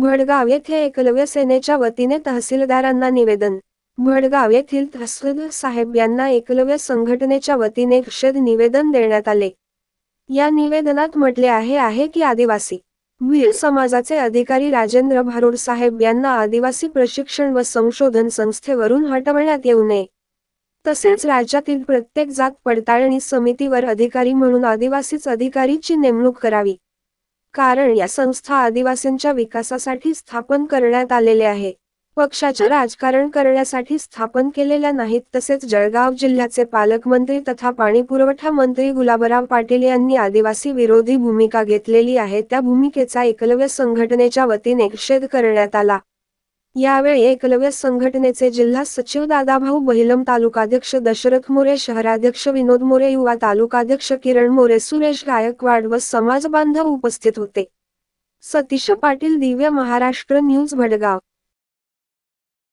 भडगाव येथे एकलव्य सेनेच्या वतीने तहसीलदारांना निवेदन. भडगाव येथील तहसीलदार साहेब यांना एकलव्य संघटनेच्या वतीने निषेध निवेदन देण्यात आले. या निवेदनात म्हटले आहे आहे की आदिवासी. वीर समाजाचे अधिकारी राजेंद्र भारूड साहेब यांना आदिवासी प्रशिक्षण व संशोधन संस्थेवरून हटवण्यात येऊ नये. तसेच राज्यातील प्रत्येक जात पडताळणी समितीवर अधिकारी म्हणून आदिवासीच अधिकारीची नेमणूक करावी. कारण या संस्था आदिवासींच्या विकासासाठी स्थापन करण्यात आलेले आहे. पक्षाचे राजकारण करण्यासाठी स्थापन केलेल्या नाहीत तसेच जळगाव जिल्ह्याचे पालकमंत्री तथा पाणीपुरवठा मंत्री गुलाबराव पाटील यांनी आदिवासी विरोधी भूमिका घेतलेली आहे. त्या भूमिकेचा एकलव्य संघटनेच्या वतीने निषेध करण्यात आला. यावेळी एकलव्य संघटनेचे जिल्हा सचिव दादाभाऊ बहिलम तालुकाध्यक्ष दशरथ मोरे शहराध्यक्ष विनोद मोरे युवा तालुकाध्यक्ष किरण मोरे सुरेश गायकवाड व समाज बांधव उपस्थित होते. सतीश पाटील दिव्य महाराष्ट्र न्यूज भडगाव.